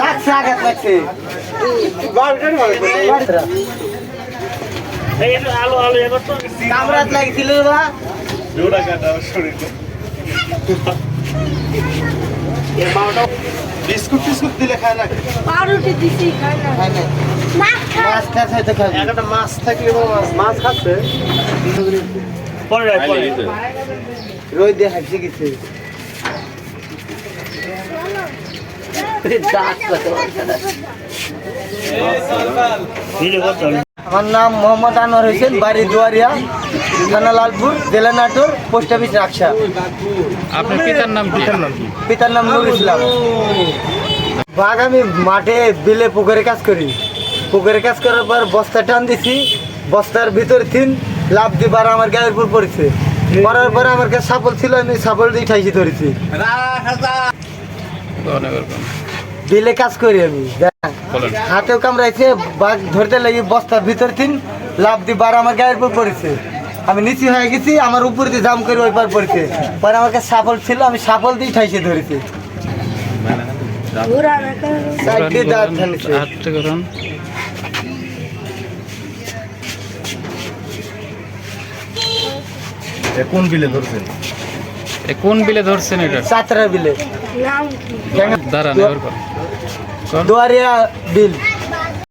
লাগছে আঘাত লাগছে আলো আলো এবার। তো কামড়াত লাগছিল বা বিস্কুট টিস্কুট দিলে খায় না? পাউরুটি দিছি খাই না। খাই নাই। মাছ মাছ টাছ হয়তো একটা মাছ থাকলে মাছ। মাছ খাচ্ছে? পরে রাখ পরে। রোদ দিয়ে হাসি গেছে আমার নাম মোহাম্মদ আনোয়ার হোসেন বাড়ি দুয়ারিয়া থানা লালপুর জেলা নাটোর পোস্ট অফিস রাকসা। আপনার পিতার নাম কি? পিতার নাম নুর ইসলাম। বাঘ আমি মাঠে বিলে পুকুরে কাজ করি। পুকুরে কাজ করার পর বস্তা টান দিছি বস্তার ভিতর তিন লাভ দিবার আমার গায়ের উপর পড়েছে। পড়ার পরে আমার কাছে সাপল ছিল আমি সাপল দিয়ে ঠাইছি ধরেছি। বিলে কাজ করি আমি। দেখ, হাতেও কামড়াইছে বাঘ ধরতে লাগি বস্তার ভিতর তিন লাভ দিবার আমার গায়ের উপর পড়েছে। আমি নিচু হয়ে গেছি আমার উপর দিয়ে জাম করে ওই পার পড়েছে। পরে আমার কাছে সাপল ছিল আমি সাফল দিয়ে ঠাইছে ধরেছি। কেন দিয়ে বিলে ধরছেন? এ কোন বিলে ধরছেন এটা? সাতরা বিলে। দাঁড়ান এবার করুন দুয়ারিয়া বিল